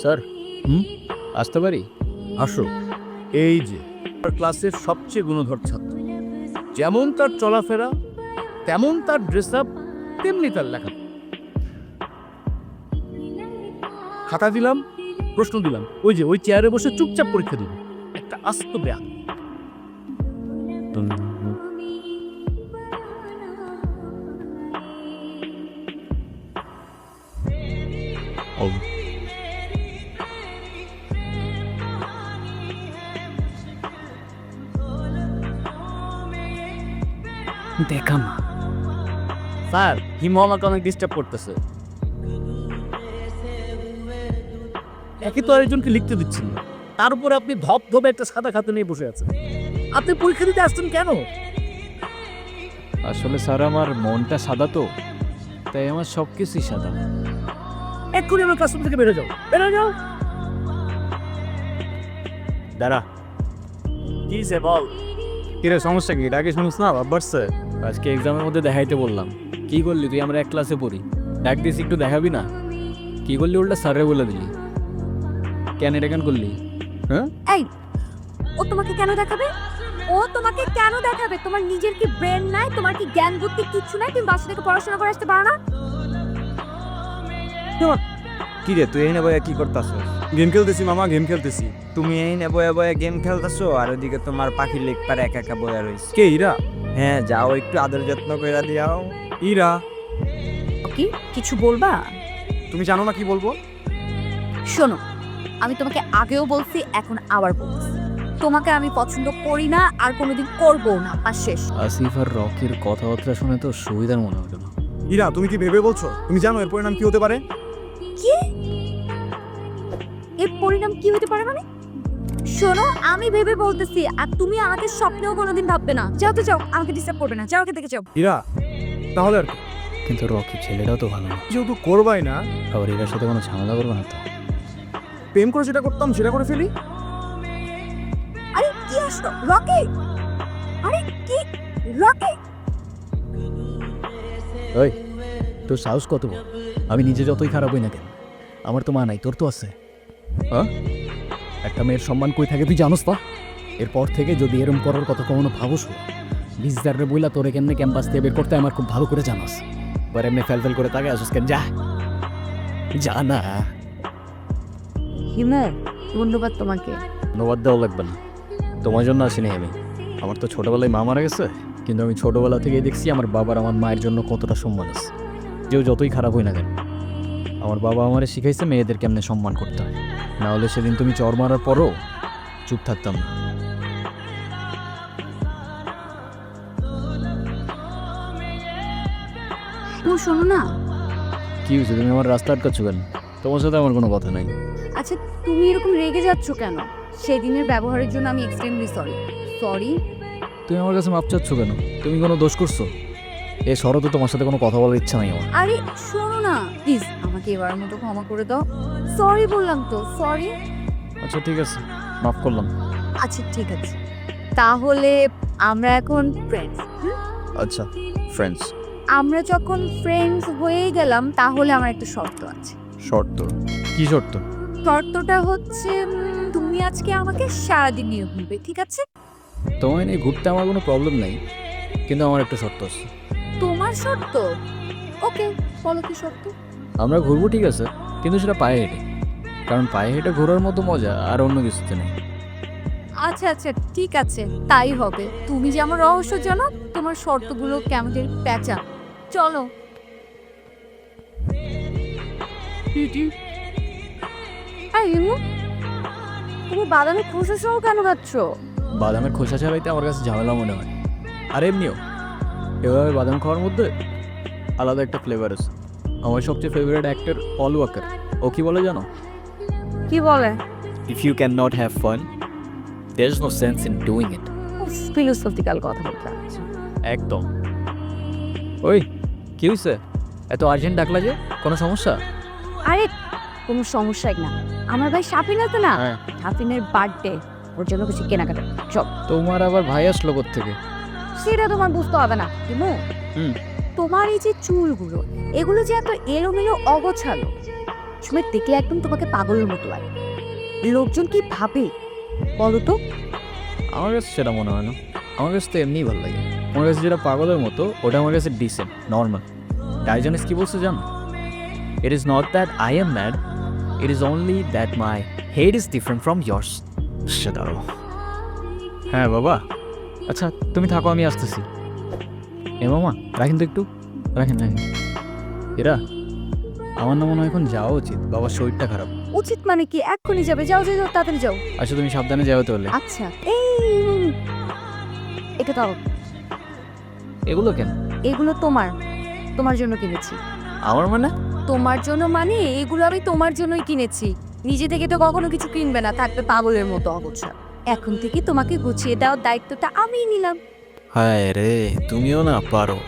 Sir হুম? আসতে পারি? আসো। এই যে ক্লাসের সবচেয়ে গুণধর ছাত্র। যেমন তার চলাফেরা তেমন তার ড্রেস আপ তেমনি তার লেখা। খাতা দিলাম প্রশ্ন দিলাম। ওই যে ওই চেয়ারে বসে চুপচাপ পরীক্ষা দিল একটা আস্ত ব্যাগ দেখা মা স্যার হিমু আমাকে অনেক ডিস্টার্ব করতেছে। একে তো আরেকজনকে লিখতে দিচ্ছেন না। তার উপরে আপনি ধপ ধপে একটা সাদা খাতা নিয়ে বসে আছেন। আপনি পরীক্ষা দিতে আসছেন কেন? আসলে স্যার আমার মনটা সাদা তো তাই আমার সব কিছুই সাদা। এক্ষুনি আমার ক্লাসরুম থেকে বেরো যাও। বেরো যাও। দাঁড়া। কি সে বল? কিরে সমস্যা কি? ডাকে শুনিস না? বাবারছে আজকে এক্সামের মধ্যে দেখাইতে বললাম। কি করলি তুই? আমরা এক ক্লাসে পড়ি। ডাক দিস একটু দেখাবি না? কি করলি? উল্টা স্যারে বলে দিলি। কেন এটা কেন করলি? হ্যাঁ? এই ও তোমাকে কেন দেখাবে? ও তোমাকে কেন দেখাবে? তোমার নিজের কি ব্রেন নাই? তোমার কি জ্ঞান বুদ্ধি কিচ্ছু নাই? তুমি বাসা থেকে পড়াশোনা করে আসতে পারো না? কি রে তুই এই বয়া কি করতাছস? গেম খেলতেছি মামা গেম খেলতেছি। তুমি এই নে বয়া বয়া গেম খেলতাছো আর ওদিকে তোমার পাখির লেগ পারে একা একা বয়া রইছে। কে ইরা? হ্যাঁ যাও একটু আদর যত্ন কইরা দিয়াও। ইরা? কি? কিছু বলবা? তুমি জানো না কি বলব? শোনো আমি তোমাকে আগেও বলছি এখন আবার বলছি। তোমাকে আমি পছন্দ করি না আর কোনোদিন করব না আর শেষ। আসিফ আর রকির কথাবার্তা শুনে তো সুবিধার মনে হলো না। ইরা তুমি কি ভেবে বলছো? তুমি জানো এর পরিণাম কি হতে পারে? কি? এর পরিণাম কি হতে পারে মানে? শোনো আমি ভেবে বলতেছি আর তুমি আমাকে স্বপ্নেও কোনোদিন ভাববে না। যাও তো যাও আমাকে ডিস্টার্ব করবে না। যাও এখান থেকে যাও। ইরা তাহলে আর কিন্তু রকি ছেলেটাও তো ভালো না। যেহেতু করবাই না আবার এটার সাথে কোনো ঝামেলা করবে না তো। প্রেম করে যেটা করতাম সেটা করে ফেলি। আরে কি আসলো? রকি? আরে কি? রকি? ওই তোর সাহস কত? আমি নিজে যতই খারাপ হই না কেন আমার তো মা নাই তোর তো আছে। হ্যাঁ একটা মেয়ের সম্মান কই থাকে তুই জানোস তা? এরপর থেকে যদি এরম করার কথা কখনো ভাবোস বিজদারে বইলা তোরে কেমনে ক্যাম্পাস থেকে বের করতে আমার খুব ভালো করে জানাস। এবার এমনি ফেল ফেল করে তাকে আসুস কেন? যা। যা না। হিমু ধন্যবাদ তোমাকে। ধন্যবাদ দেওয়া লাগবে না। তোমার জন্য আসিনি আমি। আমার তো ছোটোবেলায় মা মারা গেছে কিন্তু আমি ছোটোবেলা থেকেই দেখছি আমার বাবার আমার মায়ের জন্য কতটা সম্মান আছে। যেও যতই খারাপ হই না কেন। আমার বাবা আমারে শিখাইছে মেয়েদের কেমনে সম্মান করতে হয়। না হলে সেদিন তুমি চর মারার পরও চুপ থাকতাম না। শোনো না। কি হয়েছে তুমি আমার রাস্তা আটকাচ্ছ কেন? তোমার সাথে আমার কোনো কথা নাই। আচ্ছা তুমি এরকম রেগে যাচ্ছ কেন? সেদিনের ব্যবহারের জন্য আমি এক্সট্রিমলি সরি সরি তুমি আমার কাছে মাপ চাচ্ছ কেন? তুমি কোনো দোষ করছ? এ শরতে তোমার সাথে কোনো কথা বলার ইচ্ছা নাই আমার। আরে শোনো না প্লিজ আমাকে এবার মতো ক্ষমা করে দাও। সরি বললাম তো সরি আচ্ছা ঠিক আছে মাফ করলাম। আচ্ছা ঠিক আছে। তাহলে আমরা এখন ফ্রেন্ডস আচ্ছা ফ্রেন্ডস আমরা যখন ফ্রেন্ডস হয়ে গেলাম তাহলে আমার একটা শর্ত আছে। শর্ত? কি শর্ত? শর্তটা হচ্ছে উম, তুমি আজকে আমাকে সারাদিন নিয়ে ঘুরবে ঠিক আছে? তোমায় নিয়ে ঘুরতে আমার কোনো প্রবলেম নাই কিন্তু আমার একটা শর্ত আছে। শর্ত ওকে বলো কি শর্ত আমরা ঘুরবো ঠিক আছে কিন্তু সেটা পায়ে হেঁটে। কারণ পায়ে হেঁটে ঘোরার মতো মজা আর অন্য কিছুতে নেই। আচ্ছা আচ্ছা ঠিক আছে তাই হবে। তুমি যে আমার রহস্য জানো তোমার শর্তগুলো কেমন প্যাঁচা। চলো। তুমি বাদামি খোসা সহ কেন খাচ্ছ? বাদামের খোসা ছাড়াইতে আমার কাছে ঝামেলা মনে হয়। আর এমনিও এভাবে বাদাম খাওয়ার মধ্যে আলাদা একটা ফ্লেভার আছে। আমার সবচেয়ে ফেভারিট অ্যাক্টর পল ওয়াকার ও কি বলে জানো? কি বলে? If you can not have fun there is no sense in doing it philosophical কথা বলতে আছে একদম। ওই কি হয়েছে এত আর্জেন্ট ডাকলা যে? কোনো সমস্যা? আরে কোনো সমস্যাই না। আমার ভাই সাপিন আছে না? হ্যাঁ। সাপিনের বার্থডে ওর জন্য কিছু কেনাকাটা। চল। তোমার আবার ভাই আসলো থেকে সেটা তোমার বুঝতে হবে না কিমু হুম। তোমার এই যে চুলগুলো এগুলো যে এত এলোমেলো অগোছালো সবসময় দেখলে একদম তোমাকে পাগলের মতো লাগে। লোকজন কি ভাবে বলো তো? আমার কাছে সেটা মনে হয় না। আমার কাছে তো এমনিই ভালো লাগে। আমার কাছে যেটা পাগলের মতো ওটা আমার কাছে ডিসেন্ট নর্মাল ডাইজনেস কি বলছে জানো? It is not that I am mad it is only that my head is different from yours সেটাও হ্যাঁ বাবা। আচ্ছা তুমি থাকো আমি আসতেছি। এ মামা রাখেন তো একটু। রাখেন রাখেন। এরা আমার না মনে হয় এখন যাওয়া উচিত। বাবার শরীরটা খারাপ। উচিত মানে কি? এক্ষুনি যাবে। যাও যাও যাও, তাড়াতাড়ি যাও। আচ্ছা তুমি সাবধানে যাও তাহলে। আচ্ছা এই এটা দাও। এগুলো কেন? এগুলো তোমার। তোমার জন্য কিনেছি। আমার মানে? তোমার জন্য মানে? এগুলো আমি তোমার জন্যই কিনেছি। নিজে থেকে তো কখনো কিছু কিনবে না। থাকবে পাগলের মতো অগোছা এখন থেকে তোমাকে গুছিয়ে দেওয়ার দায়িত্বটা আমিই নিলাম। হায় রে তুমিও না পারো।